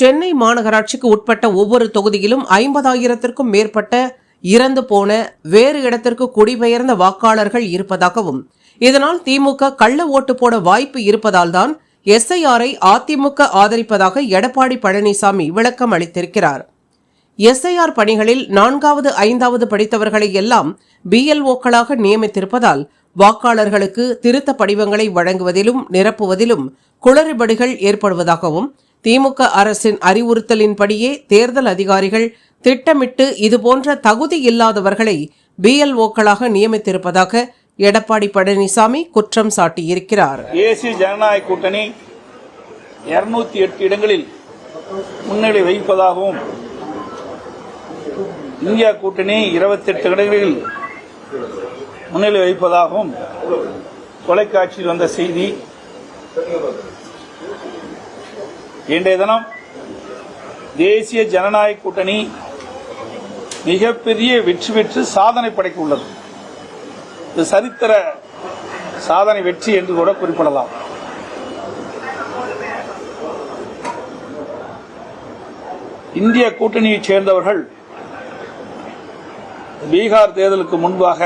சென்னை மாநகராட்சிக்கு உட்பட்ட ஒவ்வொரு தொகுதியிலும் ஐம்பதாயிரத்திற்கும் மேற்பட்ட இறந்து போன வேறு இடத்திற்கு குடிபெயர்ந்த வாக்காளர்கள் இருப்பதாகவும் இதனால் திமுக கள்ள ஓட்டு போட வாய்ப்பு இருப்பதால்தான் எஸ்ஐஆரை அதிமுக ஆதரிப்பதாக எடப்பாடி பழனிசாமி விளக்கம் அளித்திருக்கிறார். எஸ்ஐஆர் பணிகளில் நான்காவது ஐந்தாவது படித்தவர்களை எல்லாம் பிஎல்ஓக்களாக நியமித்திருப்பதால் வாக்காளர்களுக்கு திருத்த படிவங்களை வழங்குவதிலும் நிரப்புவதிலும் குளறுபடிகள் ஏற்படுவதாகவும் திமுக அரசின் அறிவுறுத்தலின்படியே தேர்தல் அதிகாரிகள் திட்டமிட்டு இதுபோன்ற தகுதி இல்லாதவர்களை பிஎல்ஓக்களாக நியமித்திருப்பதாக எடப்பாடி பழனிசாமி குற்றம் சாட்டியிருக்கிறார். தேசிய ஜனநாயக கூட்டணி இருநூத்தி எட்டு இடங்களில் முன்னிலை வகிப்பதாகவும் இந்தியா கூட்டணி இருபத்தி எட்டு இடங்களில் முன்னிலை வகிப்பதாகவும் தொலைக்காட்சியில் வந்த செய்தி இன்றைய தினம் தேசிய ஜனநாயக கூட்டணி மிகப்பெரிய வெற்றி பெற்று சாதனை படைக்க உள்ளது இது சரித்திர சாதனை வெற்றி என்று கூட குறிப்பிடலாம். இந்திய கூட்டணியைச் சேர்ந்தவர்கள் பீகார் தேர்தலுக்கு முன்பாக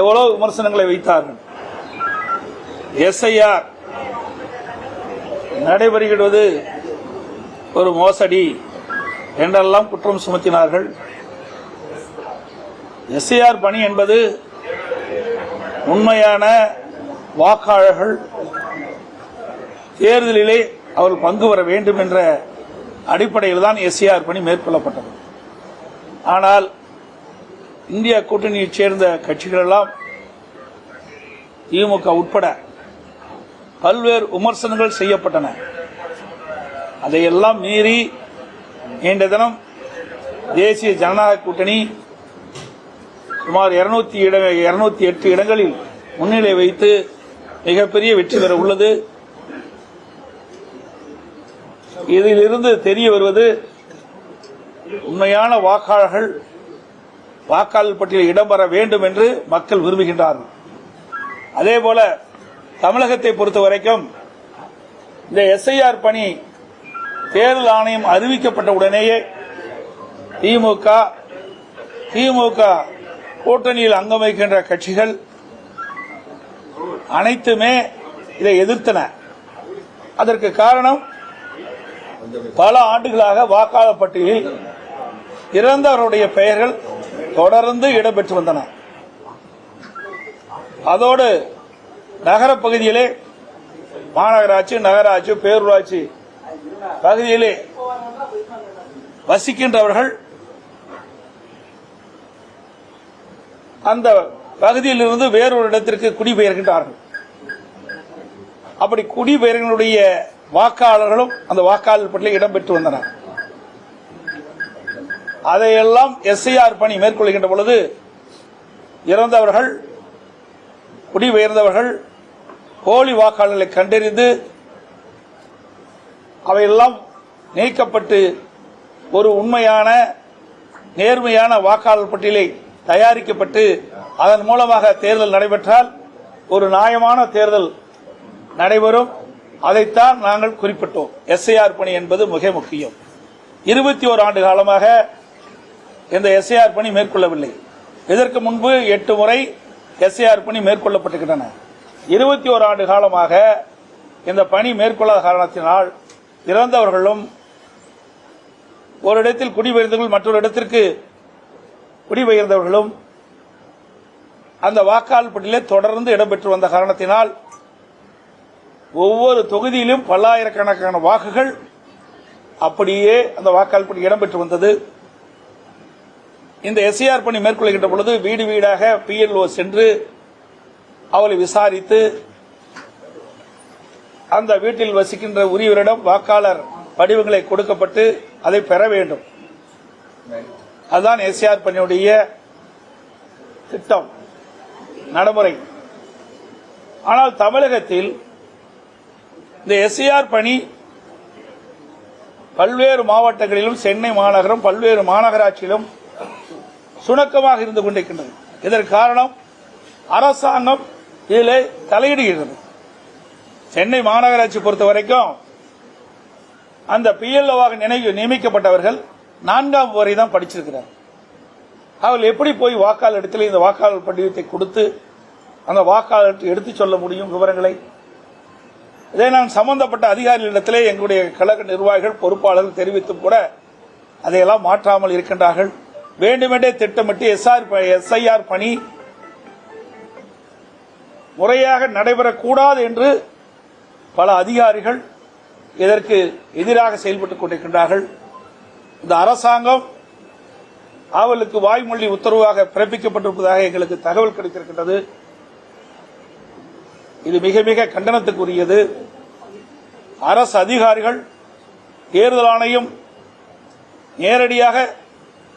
எவ்வளவு விமர்சனங்களை வைத்தார்கள். எஸ்ஐஆர் நடைபெறுகிறது ஒரு மோசடி என்றெல்லாம் குற்றம் சுமத்தினார்கள். எஸ்ஐஆர் பணி என்பது உண்மையான வாக்காளர்கள் தேர்தலிலே அவர்கள் பங்கு வர வேண்டும் என்ற அடிப்படையில் தான் எஸ்ஐஆர் பணி மேற்கொள்ளப்பட்டது. ஆனால் இந்திய கூட்டணியைச் சேர்ந்த கட்சிகளெல்லாம் திமுக உட்பட பல்வேறு விமர்சனங்கள் செய்யப்பட்டன. அதையெல்லாம் மீறி இன்றைய தினம் தேசிய ஜனநாயக கூட்டணி சுமார் இருநூத்தி இருநூத்தி எட்டு இடங்களில் முன்னிலை வைத்து மிகப்பெரிய வெற்றி பெற உள்ளது. இதிலிருந்து தெரிய வருவது உண்மையான வாக்காளர்கள் வாக்காளர் பட்டியலில் இடம்பெற வேண்டும் என்று மக்கள் விரும்புகின்றார்கள். அதே போல தமிழகத்தை பொறுத்த வரைக்கும் இந்த எஸ்ஐஆர் பணி தேர்தல் ஆணையம் அறிவிக்கப்பட்ட உடனேயே திமுக திமுக கூட்டணியில் அங்கம் வகிக்கின்ற கட்சிகள் அனைத்துமே இதை எதிர்த்தன. அதற்கு காரணம் பல ஆண்டுகளாக வாக்காளர் பட்டியலில் இறந்தவருடைய பெயர்கள் தொடர்ந்து இடம்பெற்று வந்தன. அதோடு நகரப்பகுதியிலே மாநகராட்சி நகராட்சி பேரூராட்சி பகுதியிலே வசிக்கின்றவர்கள் அந்த பகுதியில் இருந்து வேறொரு இடத்திற்கு குடிபெயர்கின்றார்கள். அப்படி குடிபெயர்களுடைய வாக்காளர்களும் அந்த வாக்காளர் பட்டியலில் இடம்பெற்று வந்தனர். அதையெல்லாம் எஸ்ஐஆர் பணி மேற்கொள்கின்ற பொழுது இறந்தவர்கள் குடிபெயர்ந்தவர்கள் போலி வாக்காளர்களை கண்டறிந்து அவையெல்லாம் நீக்கப்பட்டு ஒரு உண்மையான நேர்மையான வாக்காளர் பட்டியலை தயாரிக்கப்பட்டு அதன் மூலமாக தேர்தல் நடைபெற்றால் ஒரு நியாயமான தேர்தல் நடைபெறும். அதைத்தான் நாங்கள் குறிப்பிட்டோம். எஸ்ஐஆர் பணி என்பது மிக முக்கியம். இருபத்தி ஓர் ஆண்டு காலமாக இந்த எஸ்ஐஆர் பணி மேற்கொள்ளவில்லை. இதற்கு முன்பு எட்டு முறை எஸ்ஐஆர் பணி மேற்கொள்ளப்பட்டிருக்கின்றன. இருபத்தி ஓரு ஆண்டு காலமாக இந்த பணி மேற்கொள்ளாத காரணத்தினால் இறந்தவர்களும் ஒரு இடத்தில் குடிபெயர்ந்தவர்கள் மற்றொரு இடத்திற்கு குடிபெயர்ந்தவர்களும் அந்த வாக்காளர் பட்டியலே தொடர்ந்து இடம்பெற்று வந்த காரணத்தினால் ஒவ்வொரு தொகுதியிலும் பல்லாயிரக்கணக்கான வாக்குகள் அப்படியே அந்த வாக்காளர் பட்டியல் இடம்பெற்று வந்தது. இந்த எஸ்ஐஆர் பணி மேற்கொள்கின்ற பொழுது வீடு வீடாக பிஎல்ஓ சென்று அவளை விசாரித்து அந்த வீட்டில் வசிக்கின்ற உரியவரிடம் வாக்காளர் படிவங்களை கொடுக்கப்பட்டு அதை பெற வேண்டும். அதுதான் எஸ்ஆர் பணியுடைய திட்டம் நடைமுறை. ஆனால் தமிழகத்தில் இந்த எஸ்ஆர் பணி பல்வேறு மாவட்டங்களிலும் சென்னை மாநகரம் பல்வேறு மாநகராட்சியிலும் சுணக்கமாக இருந்து கொண்டிருக்கின்றது. இதற்கு காரணம் அரசாங்கம் இதில் தலையிடுகிறது. சென்னை மாநகராட்சி பொறுத்த வரைக்கும் அந்த பிஎல்ஓவாக நினைவு நியமிக்கப்பட்டவர்கள் நான்காம் வரை தான் படிச்சிருக்கிறார். அவர்கள் எப்படி போய் வாக்காளர் இடத்துல இந்த வாக்காளர் படிவத்தை கொடுத்து அந்த வாக்காளர் எடுத்து சொல்ல முடியும் விவரங்களை? இதை நான் சம்பந்தப்பட்ட அதிகாரிகளிடத்திலே எங்களுடைய கழக நிர்வாகிகள் பொறுப்பாளர்கள் தெரிவித்தும் கூட அதையெல்லாம் மாற்றாமல் இருக்கின்றார்கள். வேண்டுமென்றே திட்டமிட்டு எஸ்ஆர் எஸ்ஐஆர் பணி முறையாக நடைபெறக்கூடாது என்று பல அதிகாரிகள் இதற்கு எதிராக செயல்பட்டுக் கொண்டிருக்கின்றார்கள். இந்த அரசாங்கம் அவளுக்கு வாய்மொழி உத்தரவாக பிறப்பிக்கப்பட்டிருப்பதாக எங்களுக்கு தகவல் கிடைத்திருக்கின்றது. இது மிக மிக கண்டனத்துக்குரியது. அரசு அதிகாரிகள் தேர்தல் ஆணையம் நேரடியாக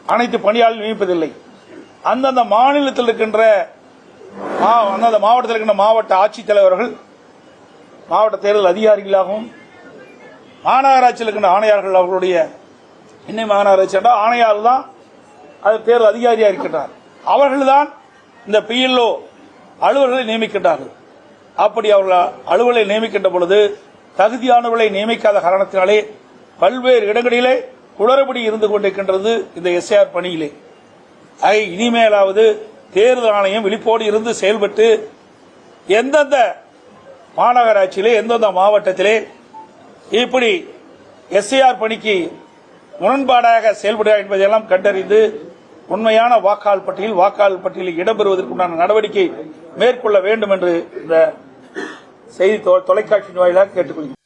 அனைத்து பணியாளர்கள் நியமிப்பதில்லை. அந்தந்த மாநிலத்தில் இருக்கின்ற மா- அந்தந்த மாவட்டத்தில் இருக்கின்ற மாவட்ட ஆட்சித்தலைவர்கள் மாவட்ட தேர்தல் அதிகாரிகளாகவும் மாநகராட்சியில் இருக்கின்ற ஆணையாளர்கள் அவர்களுடைய இன்னை மாநகராட்சி என்றால் ஆணையாளர் தான் அது தேர்தல் அதிகாரியாக இருக்கின்றார். அவர்கள்தான் இந்த பிஎல்ஓ அலுவலர்களை நியமிக்கின்றார்கள். அப்படி அவர்கள் அலுவலை நியமிக்கின்ற பொழுது தகுதியானவர்களை நியமிக்காத காரணத்தினாலே பல்வேறு இடங்களிலே குளறுபடி இருந்து கொண்டிருக்கின்றது இந்த எஸ்ஆர் பணியிலே. ஆக இனிமேலாவது தேர்தல் ஆணையம் விழிப்போடு இருந்து செயல்பட்டு எந்தெந்த மாநகராட்சியிலே எந்தெந்த மாவட்டத்திலே இப்படி எஸ்ஐஆர் பணிக்கு முரண்பாடாக செயல்படுகிறார் என்பதையெல்லாம் கண்டறிந்து உண்மையான வாக்காளர் பட்டியல் வாக்காளர் பட்டியலில் இடம்பெறுவதற்குண்டான நடவடிக்கை மேற்கொள்ள வேண்டும் என்று இந்த செய்தி தொலைக்காட்சியின் தொலைக்காட்சி வாயிலாக கேட்டுக்கொள்கிறேன்.